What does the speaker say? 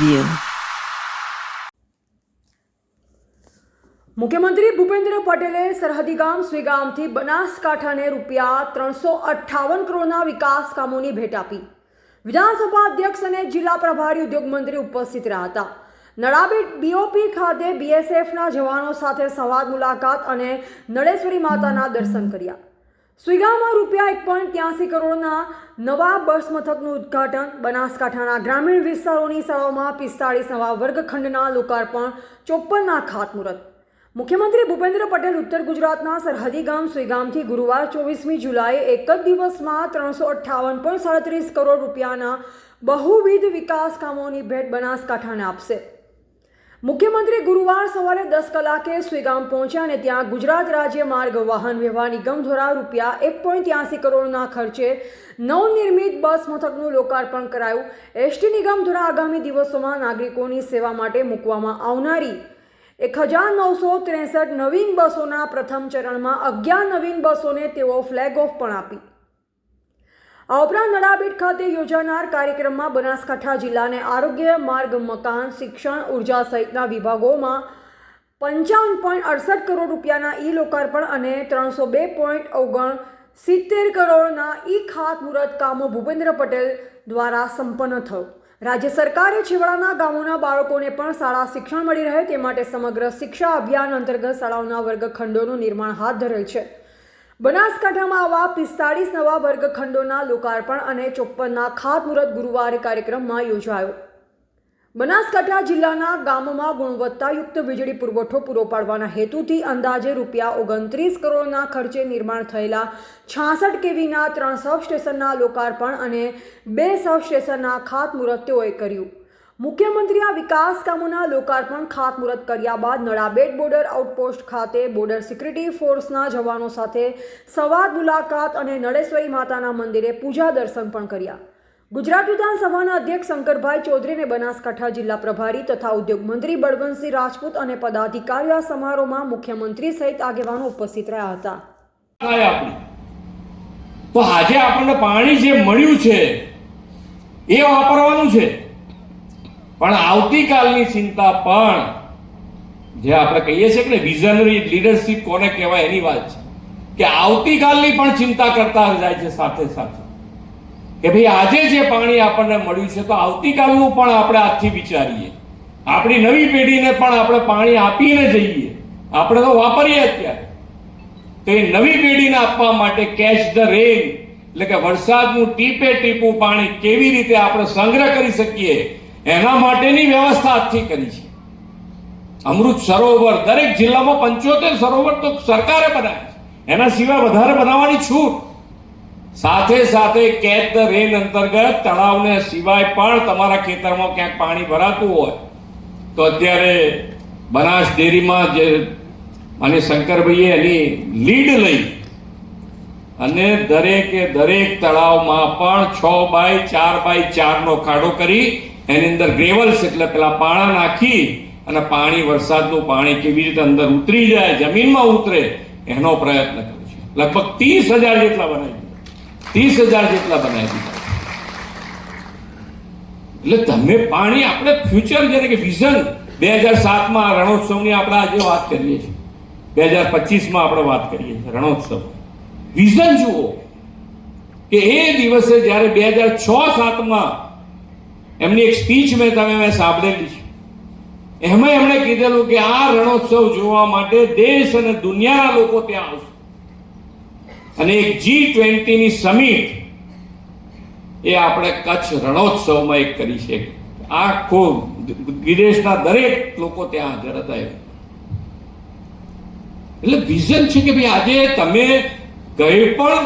જોઈએ મુખ્યમંત્રી ભૂપેન્દ્ર પટેલે સરહદી ગામ સ્વીગામથી બનાસકાંઠાને રૂપિયા ત્રણસો અઠ્ઠાવન કરોડના વિકાસ કામોની ભેટ આપી. વિધાનસભા અધ્યક્ષ અને જિલ્લા પ્રભારી ઉદ્યોગમંત્રી ઉપસ્થિત રહ્યા હતા. નડાબી બીઓપી ખાતે બીએસએફના જવાનો સાથે સંવાદ મુલાકાત અને નળેશ્વરી માતાના દર્શન કર્યા. સુઈગામાં રૂપિયા એક પોઈન્ટ ત્યાસી કરોડના નવા બસ મથકનું ઉદ્ઘાટન બનાસકાંઠાના ગ્રામીણ વિસ્તારોની શાળાઓમાં પિસ્તાળીસ નવા વર્ગખંડના લોકાર્પણ, ચોપ્પનના ખાતમુહૂર્ત. મુખ્યમંત્રી ભૂપેન્દ્ર પટેલ ઉત્તર ગુજરાતના સરહદી ગામ સુઈગામથી ગુરુવાર ચોવીસમી જુલાઈએ એક જ દિવસમાં ત્રણસો અઠ્ઠાવન પોઈન્ટ સાડત્રીસ કરોડ રૂપિયાના બહુવિધ વિકાસ કામોની ભેટ બનાસકાંઠાને આપશે. મુખ્યમંત્રી ગુરુવાર સવારે દસ કલાકે સુઈગામ પહોંચ્યા અને ત્યાં ગુજરાત રાજ્ય માર્ગ વાહન વ્યવહાર નિગમ દ્વારા રૂપિયા એક પોઈન્ટ ત્યાસી કરોડના ખર્ચે નવનિર્મિત બસ મથકનું લોકાર્પણ કરાયું. એસટી નિગમ દ્વારા આગામી દિવસોમાં નાગરિકોની સેવા માટે મૂકવામાં આવનારી એક હજાર નવસો ત્રેસઠ નવીન બસોના પ્રથમ ચરણમાં અગિયાર નવીન બસોને તેઓ ફ્લેગ ઓફ પણ આપી. આ ઉપરાંત નડાબેટ ખાતે યોજાનાર કાર્યક્રમમાં બનાસકાંઠા જિલ્લાને આરોગ્ય, માર્ગ, મકાન, શિક્ષણ, ઊર્જા સહિતના વિભાગોમાં પંચાવન પોઈન્ટ અડસઠ કરોડ રૂપિયાના ઈ લોકાર્પણ અને ત્રણસો બે પોઈન્ટ ઓગણ સિત્તેર કરોડના ઈ ખાતમુહૂર્ત કામો ભૂપેન્દ્ર પટેલ દ્વારા સંપન્ન થયું. રાજ્ય સરકારે છેવાડાના ગામોના બાળકોને પણ શાળા શિક્ષણ મળી રહે તે માટે સમગ્ર શિક્ષા અભિયાન અંતર્ગત શાળાઓના વર્ગખંડોનું નિર્માણ હાથ ધરેલ છે. બનાસકાંઠામાં આવા પિસ્તાળીસ નવા વર્ગખંડોના લોકાર્પણ અને ચોપ્પનના ખાતમુહૂર્ત ગુરુવારે કાર્યક્રમમાં યોજાયો. બનાસકાંઠા જિલ્લાના ગામોમાં ગુણવત્તાયુક્ત વીજળી પુરવઠો પૂરો પાડવાના હેતુથી અંદાજે રૂપિયા ઓગણત્રીસ કરોડના ખર્ચે નિર્માણ થયેલા છાસઠ કેવીના ત્રણ સબસ્ટેશનના લોકાર્પણ અને બે સબસ્ટેશનના ખાતમુહૂર્ત તેઓએ કર્યું. મુખ્યમંત્રી આ વિકાસ કામોના લોકાર્પણ ખાતમુહૂર્ત કર્યા બાદ નડાબેટ બોર્ડર આઉટપોસ્ટ ખાતે બોર્ડર સિક્યુરિટી ફોર્સના જવાનો સાથે સંવાદ, મુલાકાત અને નળેશ્વરી માતાના મંદિરે પૂજા દર્શન પણ કર્યા. ગુજરાત વિધાનસભાના અધ્યક્ષ શંકરભાઈ ચૌધરીને બનાસકાંઠા જિલ્લા પ્રભારી તથા ઉદ્યોગ મંત્રી બળવંતસિંહ રાજપૂત અને પદાધિકારીઓ આ સમારોહમાં મુખ્યમંત્રી સહિત આગેવાનો ઉપસ્થિત રહ્યા હતા. તો આજે આપણને પાણી જે મળ્યું છે, એ વાપરવાનું છે. પણ આવતીકાલની ચિંતા પણ જે આપણે કહીએ છીએ કે વિઝનરી લીડરશિપ કોને કહેવાય એની વાત છે. કે આવતીકાલની પણ ચિંતા કરતા જાય છે સાથે સાથે. કે ભાઈ આજે જે પાણી આપણને મળ્યું છે, તો આવતીકાલનું પણ આપણે આજથી વિચારીએ. આપણી નવી પેઢીને પણ આપણે પાણી આપીને જઈએ. આપણે તો વાપરીએ અત્યારે. તો એ નવી પેઢીને આપવા માટે કેચ ધ રેન એટલે કે વરસાદનું ટીપે ટીપું પાણી કેવી રીતે આપણે સંગ્રહ કરી શકીએ એના માટેની વ્યવસ્થા આજથી કરી છે. અમૃત સરોવર, દરેક જિલ્લામાં પંચોતેર સરોવર તો સરકારે બનાવ્યા છે. એના સિવાય વધારે બનાવવાની છૂટ સાથે સાથે કેચ ધ રેન અંતર્ગત તળાવને સિવાય પણ તમારા ખેતરમાં ક્યાંક પાણી ભરાતું હોય, તો અત્યારે બનાસ ડેરીમાં જે અને શંકરભાઈએ એની લીડ લઈ અને દરેકે દરેક તળાવમાં પણ છ બાય ચાર બાય ચારનો ખાડો કરી એની અંદર ગ્રેવલ્સ એટલે પેલા પાણા નાખી અને પાણી વરસાદનું પાણી કેવી રીતે અંદર ઉતરી જાય, જમીનમાં ઉતરે, એનો પ્રયત્ન કરે છે. લગભગ ત્રીસ હજાર જેટલા બનાવી દીધા. ત્રીસ હજાર જેટલા બનાવી દીધા. એટલે તમે પાણી આપણે ફ્યુચર જેને કે વિઝન બે હજાર સાતમાં રણોત્સવની આપણે આજે વાત કરીએ છીએ. બે હજાર પચીસમાં આપણે વાત કરીએ છીએ રણોત્સવ. વિઝન જુઓ કે એ દિવસે જ્યારે બે હજાર છ સાતમાં એમની એક સ્પીચ મેં તમે મેં સાંભળેલી છે. એમાં એમણે કીધેલું કે આ રણોત્સવ જોવા માટે દેશ અને દુનિયાના લોકો ત્યાં આવશે. અને એક જી ટ્વેન્ટીની સમિટ એ આપણે કચ્છ રણોત્સવમાં એક કરી છે. આખો વિદેશના દરેક લોકો ત્યાં હાજર હતા એટલે વિઝન છે કે ભાઈ આજે તમે કઈ પણ